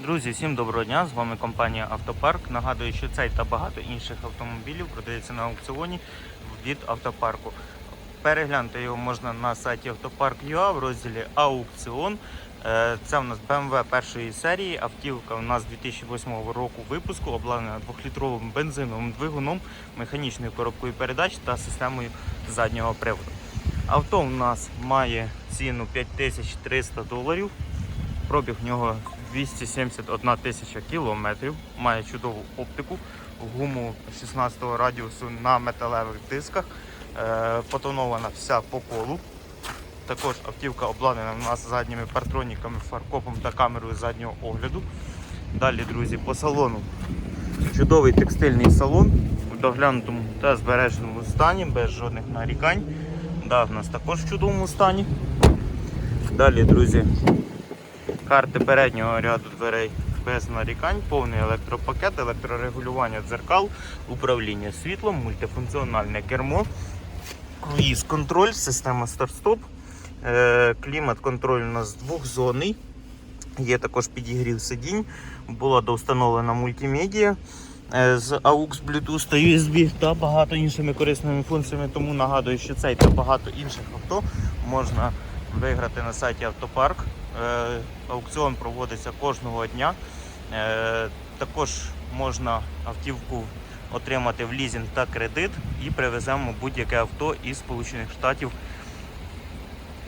Друзі, всім доброго дня! З вами компанія Автопарк. Нагадую, що цей та багато інших автомобілів продається на аукціоні від автопарку. Переглянути його можна на сайті автопарк.ua в розділі Аукціон. Е, Це у нас BMW першої серії. Автівка у нас 2008 року випуску, обладнана 2-літровим бензиновим двигуном, механічною коробкою передач та системою заднього приводу. Авто у нас має ціну 5300 доларів. Пробіг в нього 271 тисяча кілометрів. Має чудову оптику, гуму 16 радіусу на металевих дисках. Е, Потонована вся по колу. Також автівка обладнана у нас задніми партроніками, фаркопом та камерою заднього огляду. Далі, друзі, по салону. Чудовий текстильний салон в доглянутому та збереженому стані, без жодних нарікань. Дах у нас також в чудовому стані. Далі, друзі, карти переднього ряду дверей без нарікань, повний електропакет, електрорегулювання дзеркал, управління світлом, мультифункціональне кермо, круїз контроль, система старт-стоп, е, клімат контроль у нас двохзонний. Є також підігрів сидінь, була довстановлена мультимедіа е, з AUX, Bluetooth та USB та багато іншими корисними функціями. Тому нагадую, що цей та багато інших авто можна виграти на сайті Автопарк. Е, Аукціон проводиться кожного дня. Е, Також можна автівку отримати в лізінг та кредит і привеземо будь-яке авто із Сполучених Штатів